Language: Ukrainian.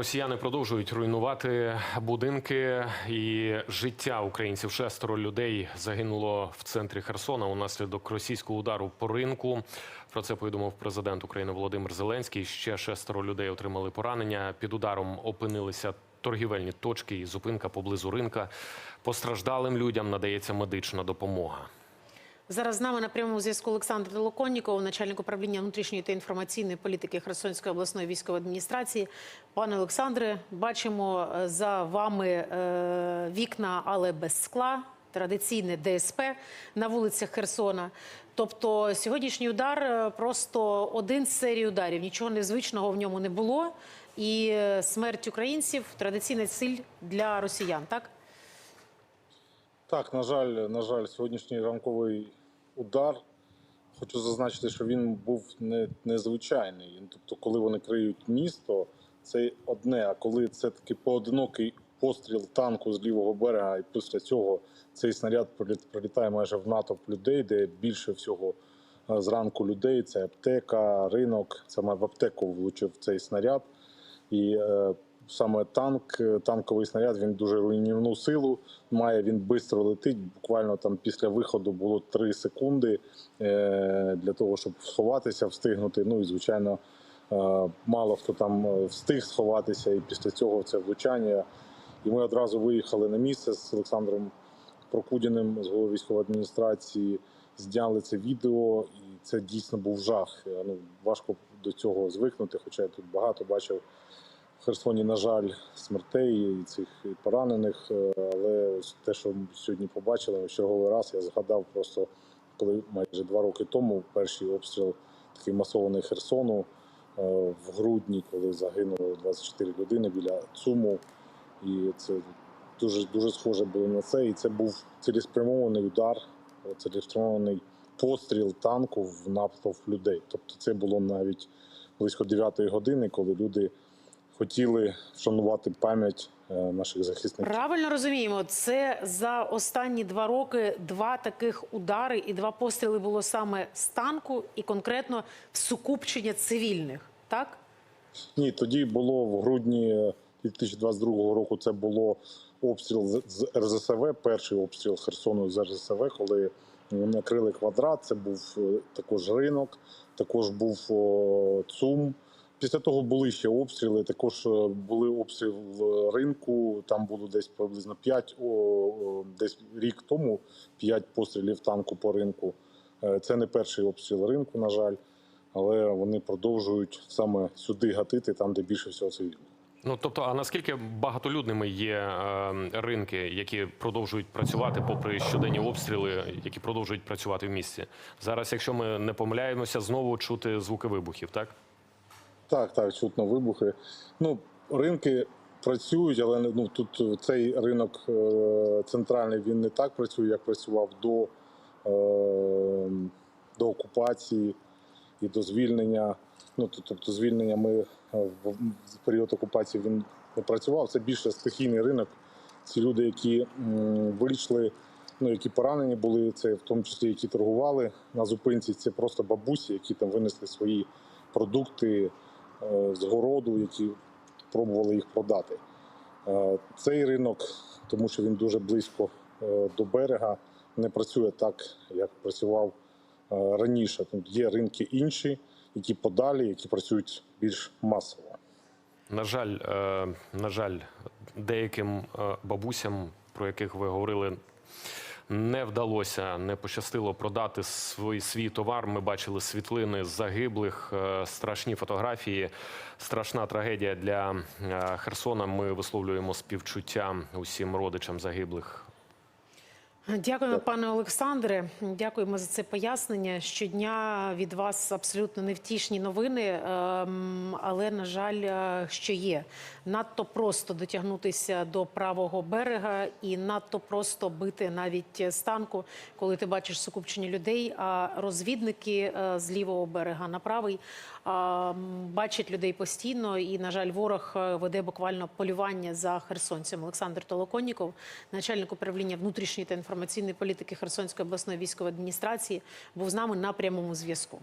росіяни продовжують руйнувати будинки і життя українців. Шестеро людей загинуло в центрі Херсона унаслідок російського удару по ринку. Про це повідомив президент України Володимир Зеленський. Ще шестеро людей отримали поранення. Під ударом опинилися торгівельні точки і зупинка поблизу ринка. Постраждалим людям надається медична допомога. Зараз з нами на прямому зв'язку Олександр Толоконніков, начальник управління внутрішньої та інформаційної політики Херсонської обласної військової адміністрації. Пане Олександре, бачимо е, за вами е, вікна, але без скла. Традиційне ДСП на вулицях Херсона. Тобто сьогоднішній удар е, просто один з серії ударів. Нічого незвичного в ньому не було. І смерть українців традиційний ціль для росіян. Так Так, на жаль, на жаль, сьогоднішній ранковий удар. Хочу зазначити, що він був не незвичайний. Тобто, коли вони криють місто, це одне. А коли це такий поодинокий постріл танку з лівого берега, і після цього цей снаряд прилітає майже в натовп людей, де більше всього е, зранку людей. Це аптека, ринок. Саме в аптеку влучив цей снаряд. І е, саме танк, е, танковий снаряд, він дуже руйнівну силу має. Він швидко летить. Буквально там після виходу було 3 секунди е, для того, щоб сховатися, встигнути. Ну і звичайно, е, мало хто там встиг сховатися, і після цього це влучання. І ми одразу виїхали на місце з Олександром Прокудіним з голови військової адміністрації. Зняли це відео, і це дійсно був жах. Ну важко до цього звикнути, хоча я тут багато бачив Херсоні, на жаль, смертей і цих поранених. Е, Але ось те, що ми сьогодні побачили, в черговий раз я згадав просто, коли майже два роки тому перший обстріл такий масований Херсону е, в грудні, коли загинуло 24 людини біля ЦУМу. І це дуже дуже схоже було на це. І це був цілеспрямований удар, цілеспрямований постріл танку в натовп людей. Тобто, це було навіть близько 9 години, коли люди хотіли вшанувати пам'ять е, наших захисників. Правильно розуміємо, це за останні два роки два таких удари і два постріли було саме з танку і конкретно в сукупчення цивільних. Так Ні, тоді було в грудні 2022 року. Це було обстріл з- РЗСВ, перший обстріл Херсону з РЗСВ, коли накрили квадрат. Це був е, також ринок, також був ЦУМ. Після того були ще обстріли. Також е, були обстріл е, ринку. Там було десь приблизно 5, о, десь рік тому 5 пострілів танку по ринку. Е, Це не перший обстріл ринку, на жаль, але вони продовжують саме сюди гатити, там, де більше всього цивільних. Ну тобто, а наскільки багатолюдними є е, ринки, які продовжують працювати, попри щоденні обстріли, які продовжують працювати в місті? Зараз, якщо ми не помиляємося, знову чути звуки вибухів, так? Так, так, чутно вибухи. Ну, ринки працюють, але ну, тут цей ринок е, центральний він не так працює, як працював до, е, до окупації і до звільнення. Ну, тобто звільнення ми е, в період окупації він не працював. Це більше стихійний ринок. Ці люди, які вийшли, ну які поранені були, це в тому числі які торгували на зупинці. Це просто бабусі, які там винесли свої продукти з городу, які пробували їх продати. Е, Цей ринок, тому що він дуже близько е, до берега, не працює так, як працював е, раніше. Тут є ринки інші, які подалі, які працюють більш масово. На жаль, е, на жаль, деяким е, бабусям, про яких ви говорили, не вдалося, не пощастило продати свій, свій товар. Ми бачили світлини загиблих, е, страшні фотографії, страшна трагедія для е, Херсона. Ми висловлюємо співчуття усім родичам загиблих. Дякуємо, пане Олександре. Дякуємо за це пояснення. Щодня від вас абсолютно невтішні новини, ем, але на жаль, е, що є надто просто дотягнутися до правого берега і надто просто бити навіть з танку, коли ти бачиш сукупчення людей. А розвідники е, з лівого берега на правий е, бачать людей постійно. І на жаль, ворог е, веде буквально полювання за херсонцем. Олександр Толоконніков, начальник управління внутрішньої та інформаційної політики Херсонської обласної військової адміністрації, був з нами на прямому зв'язку.